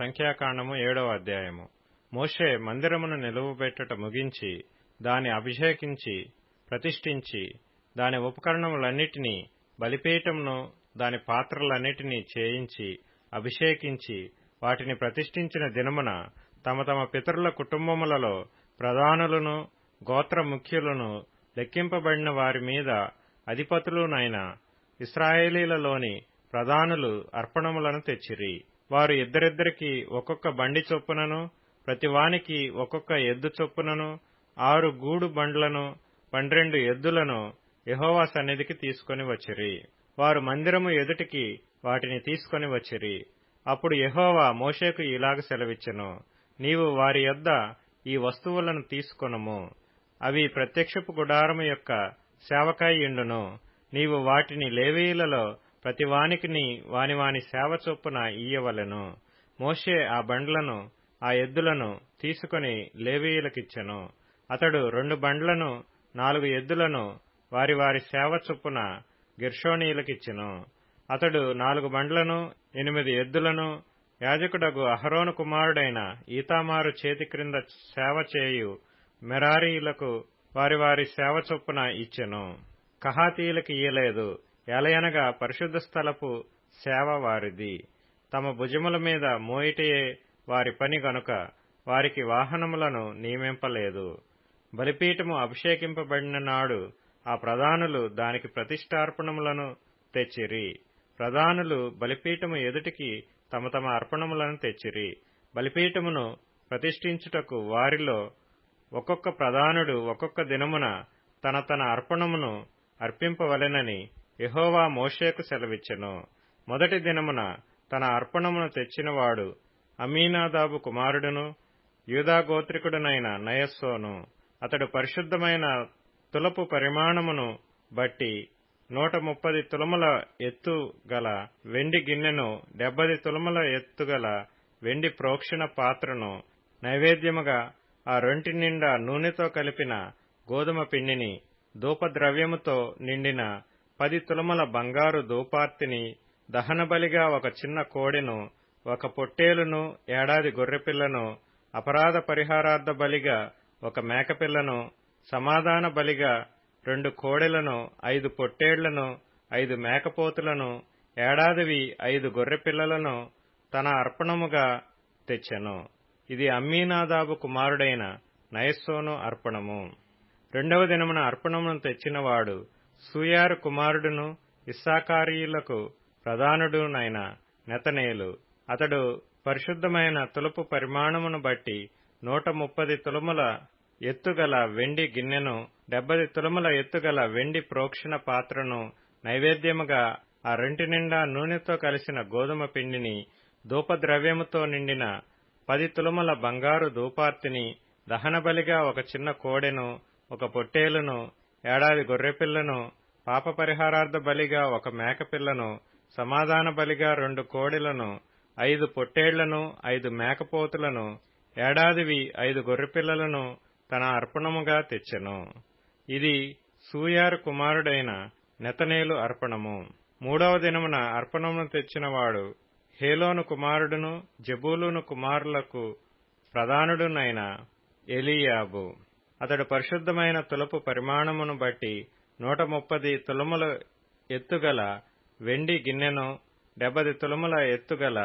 సంఖ్యాకాండము ఏడవ అధ్యాయము. మోషే మందిరమును నిలువబెట్టుట ముగించి దాని అభిషేకించి ప్రతిష్ఠించి దాని ఉపకరణములన్నిటినీ బలిపీఠమును దాని పాత్రలన్నిటినీ చేయించి అభిషేకించి వాటిని ప్రతిష్ఠించిన దినమున తమ తమ పితరుల కుటుంబములలో ప్రధానులను గోత్ర ముఖ్యులను లెక్కింపబడిన వారి మీద అధిపతులునైన ఇస్రాయేలీలలోని ప్రధానులు అర్పణములను తెచ్చిరి. వారు ఇద్దరిద్దరికి ఒక్కొక్క బండి చొప్పునను ప్రతివానికి ఒక్కొక్క ఎద్దు చొప్పునను ఆరు గూడు బండ్లను పన్నెండు ఎద్దులను యహోవా సన్నిధికి తీసుకొని వచ్చిరి. వారు మందిరము ఎదుటికి వాటిని తీసుకొని వచ్చిరి. అప్పుడు యహోవా మోషేకు ఇలాగ సెలవిచ్చెను నీవు వారి యొద్ద ఈ వస్తువులను తీసుకొనము. అవి ప్రత్యక్షపు గుడారము యొక్క సేవకాయిండును. నీవు వాటిని లేవీయులలో ప్రతి వానికిని వాని వాని సేవ చొప్పున ఇయ్యవలెను మోషే ఆ బండ్లను ఆ ఎద్దులను తీసుకుని లేవీయులకిచ్చెను. అతడు రెండు బండ్లను నాలుగు ఎద్దులను వారి వారి సేవ చొప్పున గిర్షోనీయులకిచ్చెను. అతడు నాలుగు బండ్లను ఎనిమిది ఎద్దులను యాజకుడగు అహరోను కుమారుడైన ఈతామారు చేతి క్రింద సేవ చేయు మెరారీయులకు వారి వారి సేవ చొప్పున ఇచ్చెను. కహాతీయులకు ఇయ్యలేదు. ఎలయనగా పరిశుద్ధ స్థలపు సేవ వారిది. తమ భుజముల మీద మోయిటయే వారి పని గనుక వారికి వాహనములను నియమింపలేదు. బలిపీఠము అభిషేకింపబడిన నాడు ఆ ప్రధానులు దానికి ప్రతిష్టార్పణములను తెచ్చిరి. ప్రధానులు బలిపీఠము ఎదుటికి తమ తమ అర్పణములను తెచ్చిరి. బలిపీఠమును ప్రతిష్ఠించుటకు వారిలో ఒక్కొక్క ప్రధానుడు ఒక్కొక్క దినమున తన తన అర్పణమును అర్పింపవలెనని యహోవా మోషేకు సెలవిచ్చెను. మొదటి దినమున తన అర్పణమును తెచ్చినవాడు అమీనాదాబు కుమారుడును యూదాగోత్రికుడునైన నయస్సోను. అతడు పరిశుద్ధమైన తులపు పరిమాణమును బట్టి నూట ముప్పది తులముల ఎత్తు గల వెండి గిన్నెను డెబ్బది తులముల ఎత్తుగల వెండి ప్రోక్షణ పాత్రను నైవేద్యముగా ఆ రొంటి నిండా నూనెతో కలిపిన గోధుమ పిండిని ధూపద్రవ్యముతో నిండిన పది తులమల బంగారు దూపార్తిని దహనబలిగా ఒక చిన్న కోడెను ఒక పొట్టేలును ఏడాది గొర్రెపిల్లను అపరాధ పరిహారార్థ బలిగా ఒక మేకపిల్లను సమాధాన బలిగా రెండు కోడెలను ఐదు పొట్టేళ్ళను ఐదు మేకపోతులను ఏడాదివి ఐదు గొర్రెపిల్లలను తన అర్పణముగా తెచ్చెను. ఇది అమ్మీనాదాబు కుమారుడైన నయస్సోను అర్పణము. రెండవ దినమున అర్పణమును తెచ్చినవాడు సూయారు కుమారుడును ఇస్సాకారీయులకు ప్రధానుడునైన నెతనేలు. అతడు పరిశుద్ధమైన తులుపు పరిమాణమును బట్టి నూట ముప్పది తులముల ఎత్తుగల వెండి గిన్నెను డెబ్బది తులముల ఎత్తుగల వెండి ప్రోక్షణ పాత్రను నైవేద్యముగా ఆ రెంటి నిండా నూనెతో కలిసిన గోధుమ పిండిని ధూపద్రవ్యముతో నిండిన పది తులముల బంగారు ధూపార్తిని దహనబలిగా ఒక చిన్న కోడెను ఒక పొట్టేలును ఏడాది గొర్రెపిల్లను పాప పరిహారార్థ బలిగా ఒక మేకపిల్లను సమాధాన బలిగా రెండు కోడెలను ఐదు పొట్టేళ్ళను ఐదు మేకపోతులను ఏడాదివి ఐదు గొర్రెపిల్లలను తన అర్పణముగా తెచ్చెను. ఇది సూయారు కుమారుడైన నెతనేలు అర్పణము. మూడవ దినమున అర్పణమును తెచ్చినవాడు హేలోను కుమారుడును జబూలును కుమారులకు ప్రధానుడునైన ఎలియాబు. అతడు పరిశుద్ధమైన తులపు పరిమాణమును బట్టి నూట ముప్పది తులముల ఎత్తుగల వెండి గిన్నెను డెబ్బది తులముల ఎత్తుగల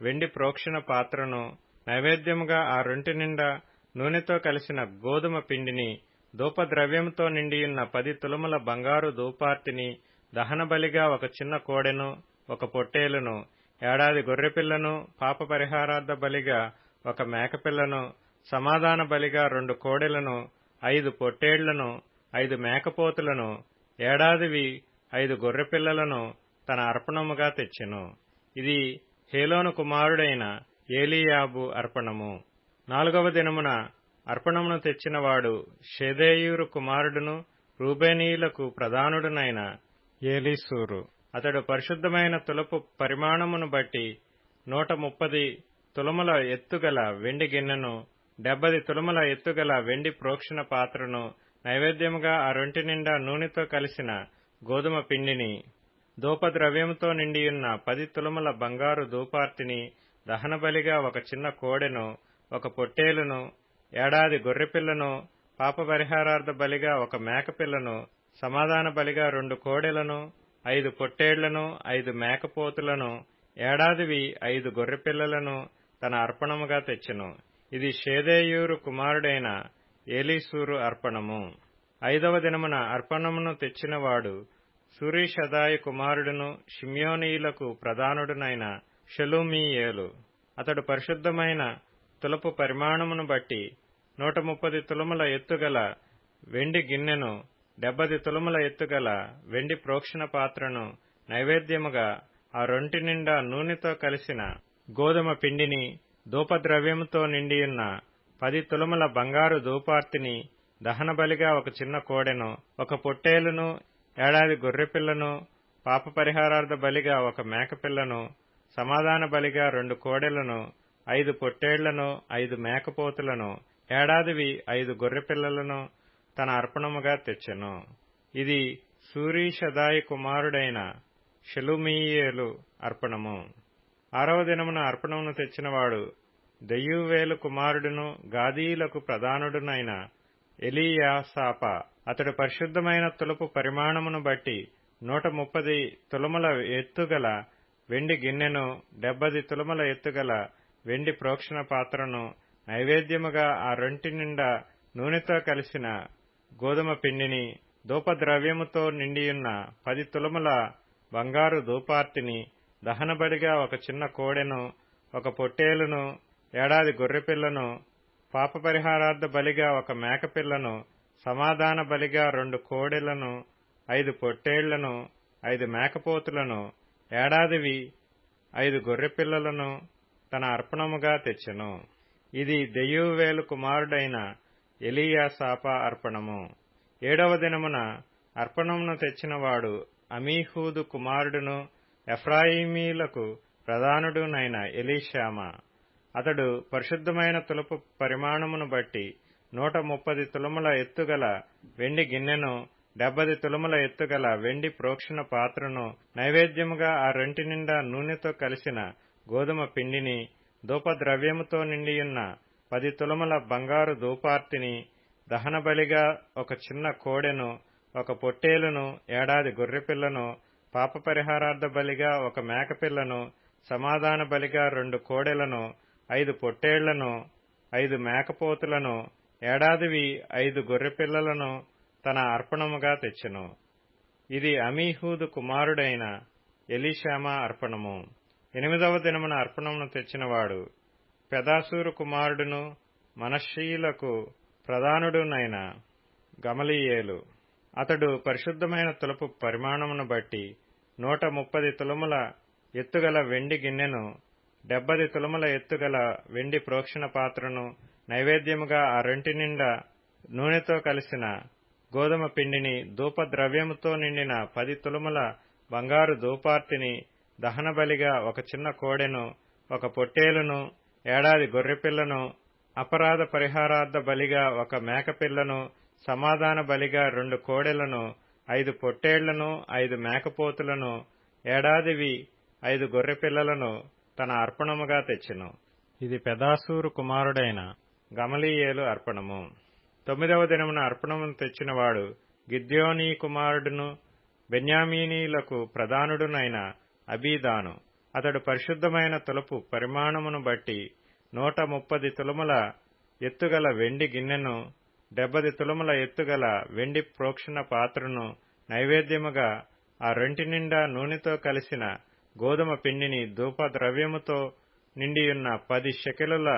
వెండి ప్రోక్షణ పాత్రను నైవేద్యముగా ఆ రొంటి నిండా నూనెతో కలిసిన గోధుమ పిండిని ధూపద్రవ్యంతో నిండియున్న పది తులముల బంగారు ధూపార్తిని దహనబలిగా ఒక చిన్న కోడెను ఒక పొట్టేలును ఏడాది గొర్రెపిల్లను పాప పరిహారార్థ బలిగా ఒక మేకపిల్లను సమాధాన బలిగా రెండు కోడెలను ఐదు పొట్టేళ్ళను ఐదు మేకపోతులను ఏడాదివి ఐదు గొర్రెపిల్లలను తన అర్పణముగా తెచ్చెను. ఇది హేలోను కుమారుడైన ఏలియాబు అర్పణము. నాలుగవ దినమున అర్పణమును తెచ్చినవాడు షెదేయూరు కుమారుడును రూబేనీయులకు ప్రధానుడునైన ఏలీసూరు. అతడు పరిశుద్ధమైన తులపు పరిమాణమును బట్టి నూట ముప్పది తులముల ఎత్తుగల వెండి గిన్నెను డెబ్బది తులముల ఎత్తుగల వెండి ప్రోక్షణ పాత్రను నైవేద్యముగా ఆ రొంటి నిండా నూనెతో కలిసిన గోధుమ పిండిని ధూపద్రవ్యంతో నిండియున్న పది తులముల బంగారు ధూపార్తిని దహనబలిగా ఒక చిన్న కోడెను ఒక పొట్టేలును ఏడాది గొర్రెపిల్లను పాప పరిహారార్థ బలిగా ఒక మేకపిల్లను సమాధాన బలిగా రెండు కోడెలను ఐదు పొట్టేళ్ళను ఐదు మేకపోతులను ఏడాదివి ఐదు గొర్రెపిల్లలను తన అర్పణముగా తెచ్చెను. ఇది షేదేయూరు కుమారుడైన ఏలీసూరు అర్పణము. ఐదవ దినమున అర్పణమును తెచ్చినవాడు సూరీషదాయి కుమారుడును షిమ్యోనీయులకు ప్రధానుడునైన షెలుమీయేలు. అతడు పరిశుద్ధమైన తులపు పరిమాణమును బట్టి నూట ముప్పది తులముల ఎత్తుగల వెండి గిన్నెను డెబ్బది తులముల ఎత్తుగల వెండి ప్రోక్షణ పాత్రను నైవేద్యముగా ఆ రొంటి నిండా నూనెతో కలిసిన గోధుమ పిండిని ధూపద్రవ్యముతో నిండియున్న పది తులముల బంగారు ధూపార్తిని దహనబలిగా ఒక చిన్న కోడెను ఒక పొట్టేలును ఏడాది గొర్రెపిల్లను పాప పరిహారార్థ బలిగా ఒక మేకపిల్లను సమాధాన బలిగా రెండు కోడెలను ఐదు పొట్టేళ్ళను ఐదు మేకపోతులను ఏడాదివి ఐదు గొర్రెపిల్లలను తన అర్పణముగా తెచ్చెను. ఇది సూరీషదాయి కుమారుడైన షెలుమీయేలు అర్పణము. ఆరవ దినమున అర్పణమును తెచ్చినవాడు దెయ్యూవేలు కుమారుడును గాదీలకు ప్రధానుడునైన ఎలీయాసాప అతడు పరిశుద్ధమైన తులుపు పరిమాణమును బట్టి నూట ముప్పది తులముల ఎత్తుగల వెండి గిన్నెను డెబ్బది తులముల ఎత్తుగల వెండి ప్రోక్షణ పాత్రను నైవేద్యముగా ఆ రొంటి నిండా నూనెతో కలిసిన గోధుమ పిండిని ధూపద్రవ్యముతో నిండియున్న పది తులముల బంగారు ధూపార్తిని దహనబడిగా ఒక చిన్న కోడెను ఒక పొట్టేలును ఏడాది గొర్రెపిల్లను పాప పరిహారార్థ బలిగా ఒక మేకపిల్లను సమాధాన బలిగా రెండు కోడెలను ఐదు పొట్టేళ్ళను ఐదు మేకపోతులను ఏడాదివి ఐదు గొర్రెపిల్లలను తన అర్పణముగా తెచ్చెను. ఇది దెయ్యూవేలు కుమారుడైన ఎలియాసాప అర్పణము. ఏడవ దినమున అర్పణమును తెచ్చినవాడు అమీహూదు కుమారుడును ఎఫ్రాయిమీలకు ప్రధానుడునైన ఎలీషామా. అతడు పరిశుద్ధమైన తులపు పరిమాణమును బట్టి నూట ముప్పది తులముల ఎత్తుగల వెండి గిన్నెను డెబ్బది తులముల ఎత్తుగల వెండి ప్రోక్షణ పాత్రను నైవేద్యముగా ఆ రెంటి నిండా నూనెతో కలిసిన గోధుమ పిండిని ధూపద్రవ్యముతో నిండియున్న పది తులముల బంగారు ధూపార్తిని దహనబలిగా ఒక చిన్న కోడెను ఒక పొట్టేలును ఏడాది గొర్రెపిల్లను పాప పరిహారార్థ బలిగా ఒక మేకపిల్లను సమాధాన బలిగా రెండు కోడెలను ఐదు పొట్టేళ్ళను ఐదు మేకపోతులను ఏడాదివి ఐదు గొర్రెపిల్లలను తన అర్పణముగా తెచ్చెను. ఇది అమీహూదు కుమారుడైన ఎలీషామా అర్పణము. ఎనిమిదవ దినమున అర్పణమును తెచ్చినవాడు పెదాసూరు కుమారుడును మనశ్శీలకు ప్రధానుడునైన గమలీయేలు. అతడు పరిశుద్ధమైన తులపు పరిమాణమును బట్టి నూట ముప్పది తులముల ఎత్తుగల వెండి గిన్నెను డెబ్బది తులముల ఎత్తుగల వెండి ప్రోక్షణ పాత్రను నైవేద్యముగా ఆ రెంటి నిండా నూనెతో కలిసిన గోధుమ పిండిని ధూపద్రవ్యముతో నిండిన పది తులముల బంగారు ధూపార్తిని దహనబలిగా ఒక చిన్న కోడెను ఒక పొట్టేలును ఏడాది గొర్రెపిల్లను అపరాధ పరిహారార్థ బలిగా ఒక మేకపిల్లను సమాధాన బలిగా రెండు కోడెలను ఐదు పొట్టేళ్ళను ఐదు మేకపోతులను ఏడాదివి ఐదు గొర్రెపిల్లలను తన అర్పణముగా తెచ్చెను. ఇది పెదాసూరు కుమారుడైన గమలీయేలు అర్పణము. తొమ్మిదవ దినమున అర్పణమును తెచ్చినవాడు గిద్యోనీ కుమారుడును బెన్యామీనీలకు ప్రధానుడునైన అబీదాను. అతడు పరిశుద్ధమైన తులపు పరిమాణమును బట్టి నూట ముప్పది తులముల ఎత్తుగల వెండి గిన్నెను డెబ్బది తులముల ఎత్తుగల వెండి ప్రోక్షణ పాత్రను నైవేద్యముగా ఆ రెంటి నిండా నూనెతో కలిసిన గోధుమ పిండిని ధూప ద్రవ్యముతో నిండియున్న పది శకిలుల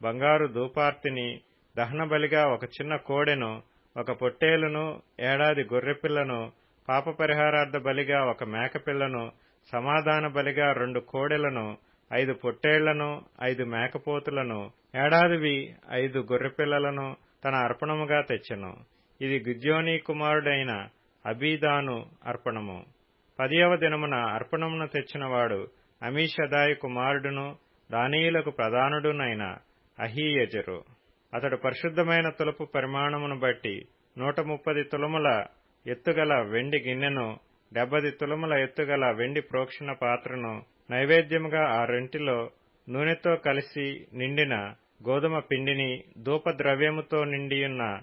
బంగారు ధూపార్తిని దహనబలిగా ఒక చిన్న కోడెను ఒక పొట్టేలును ఏడాది గొర్రెపిల్లను పాప పరిహారార్థ బలిగా ఒక మేకపిల్లను సమాధాన బలిగా రెండు కోడెలను ఐదు పొట్టేళ్ళను ఐదు మేకపోతులను ఏడాదివి ఐదు గొర్రెపిల్లలను తన అర్పణముగా తెచ్చెను. ఇది గుజ్యోనీ కుమారుడైన అబీదాను అర్పణము. పదియవ దినమున అర్పణమును తెచ్చినవాడు అమీషదాయి కుమారుడును దానీయులకు ప్రధానుడునైన అహీయజరు. అతడు పరిశుద్ధమైన తులపు పరిమాణమును బట్టి నూట ముప్పది తులముల ఎత్తుగల వెండి గిన్నెను డెబ్బది తులముల ఎత్తుగల వెండి ప్రోక్షణ పాత్రను నైవేద్యముగా ఆ రెంటిలో నూనెతో కలిసి నిండిన గోధుమ పిండిని ధూపద్రవ్యముతో నిండియున్న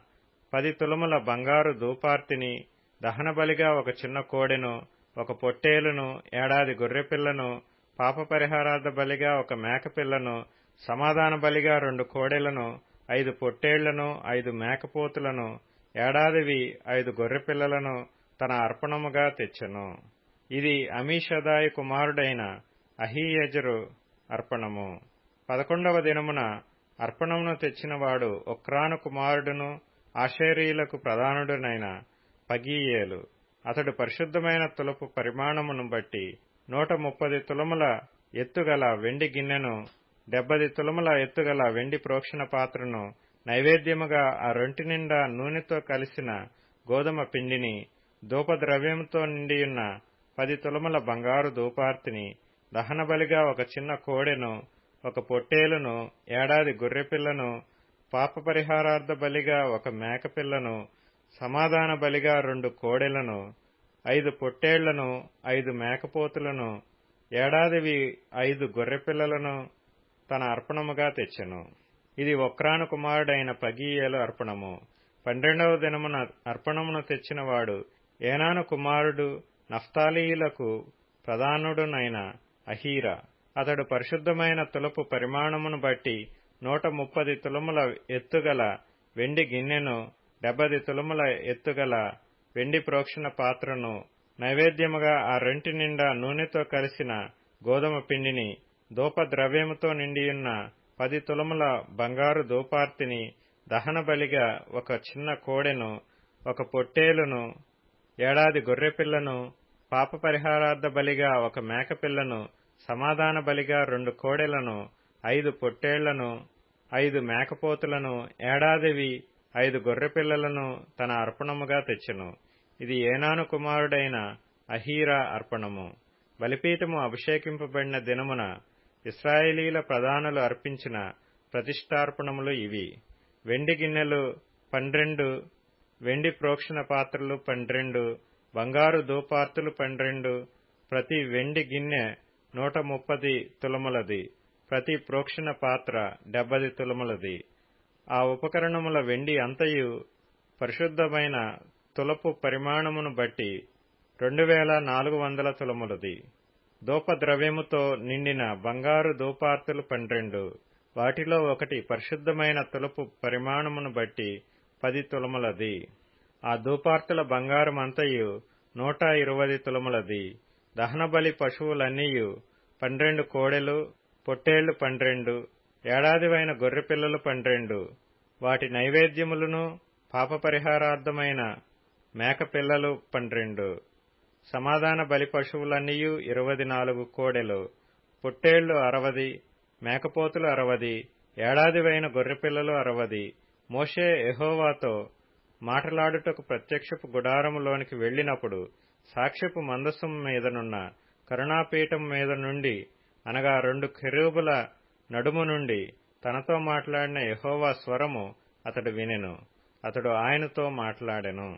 పది తులముల బంగారు ధూపార్తిని దహనబలిగా ఒక చిన్న కోడెను ఒక పొట్టేలును ఏడాది గొర్రెపిల్లను పాప పరిహారార్థ బలిగా ఒక మేకపిల్లను సమాధాన బలిగా రెండు కోడెలను ఐదు పొట్టేళ్ళను ఐదు మేకపోతులను ఏడాదివి ఐదు గొర్రెపిల్లలను తన అర్పణముగా తెచ్చెను. ఇది అమీషదాయి కుమారుడైన అహీయజరు అర్పణము. పదకొండవ దినమున అర్పణమును తెచ్చినవాడు ఒక్రాను కుమారుడును ఆషేరీలకు ప్రధానుడునైన పగీయేలు. అతడు పరిశుద్ధమైన తులపు పరిమాణమును బట్టి నూట ముప్పది తులముల ఎత్తుగల వెండి గిన్నెను డెబ్బది తులముల ఎత్తుగల వెండి ప్రోక్షణ పాత్రను నైవేద్యముగా ఆ రొంటి నిండా నూనెతో కలిసిన గోధుమ పిండిని ధూపద్రవ్యముతో నిండియున్న పది తులముల బంగారు ధూపార్తిని దహనబలిగా ఒక చిన్న కోడెను ఒక పొట్టేలును ఏడాది గొర్రెపిల్లను పాప పరిహారార్థ బలిగా ఒక మేకపిల్లను సమాధాన బలిగా రెండు కోడెలను ఐదు పొట్టేళ్ళను ఐదు మేకపోతులను ఏడాదివి ఐదు గొర్రెపిల్లలను తన అర్పణముగా తెచ్చెను. ఇది ఒక్రాను కుమారుడైన పగీయేలు అర్పణము. పన్నెండవ దినమున అర్పణమును తెచ్చినవాడు ఏనాను కుమారుడు నఫ్తాలీయులకు ప్రధానుడునైన అహీరా. అతడు పరిశుద్ధమైన తులపు పరిమాణమును బట్టి నూట ముప్పది తులముల ఎత్తుగల వెండి గిన్నెను డెబ్బది తులముల ఎత్తుగల వెండి ప్రోక్షణ పాత్రను నైవేద్యముగా ఆ రెంటి నిండా నూనెతో కలిసిన గోధుమ పిండిని ధూపద్రవ్యముతో నిండియున్న పది తులముల బంగారు ధూపార్తిని దహన బలిగా ఒక చిన్న కోడెను ఒక పొట్టేలును ఏడాది గొర్రెపిల్లను పాప పరిహారార్థ బలిగా ఒక మేకపిల్లను సమాధాన బలిగా రెండు కోడెలను ఐదు పొట్టేళ్ళను ఐదు మేకపోతులను ఏడాదివి ఐదు గొర్రెపిల్లలను తన అర్పణముగా తెచ్చెను. ఇది ఏనాను కుమారుడైన అహీరా అర్పణము. బలిపీఠము అభిషేకింపబడిన దినమున ఇస్రాయేలీల ప్రధానులు అర్పించిన ప్రతిష్టార్పణములు ఇవి. వెండి గిన్నెలు పన్నెండు వెండి ప్రోక్షణ పాత్రలు పన్నెండు బంగారు దూపార్తులు పన్నెండు ప్రతి వెండి గిన్నె నూట ముప్పది తులములది. ప్రతి ప్రోక్షణ పాత్ర డెబ్బది తులములది. ఆ ఉపకరణముల వెండి అంతయు పరిశుద్ధమైన తులపు పరిమాణమును బట్టి రెండు వేల నాలుగు వందల తులములది. ధూపద్రవ్యముతో నిండిన బంగారు దూపార్తులు పన్నెండు. వాటిలో ఒకటి పరిశుద్ధమైన తులపు పరిమాణమును బట్టి పది తులములది. ఆ దూపార్తుల బంగారమంతయు నూట ఇరవై తులములది. దహనబలి పశువులన్నీయు పన్నెండు కోడెలు పొట్టేళ్ళు పన్నెండు ఏడాదివైన గొర్రెపిల్లలు పన్నెండు. వాటి నైవేద్యములను పాప పరిహారార్థమైన మేకపిల్లలు పన్నెండు. సమాధాన బలి పశువులన్నీయు ఇరవై నాలుగు కోడెలు పొట్టేళ్ళు అరవది మేకపోతులు అరవది ఏడాదివైన గొర్రెపిల్లలు అరవది. మోషే ఎహోవాతో మాటలాడుటకు ప్రత్యక్షపు గుడారములోనికి వెళ్ళినప్పుడు సాక్ష్యపు మందసం మీదనున్న కరుణాపీఠం మీద నుండి అనగా రెండు కెరూబుల నడుము నుండి తనతో మాట్లాడిన యహోవా స్వరము అతడు వినెను అతడు ఆయనతో మాట్లాడెను.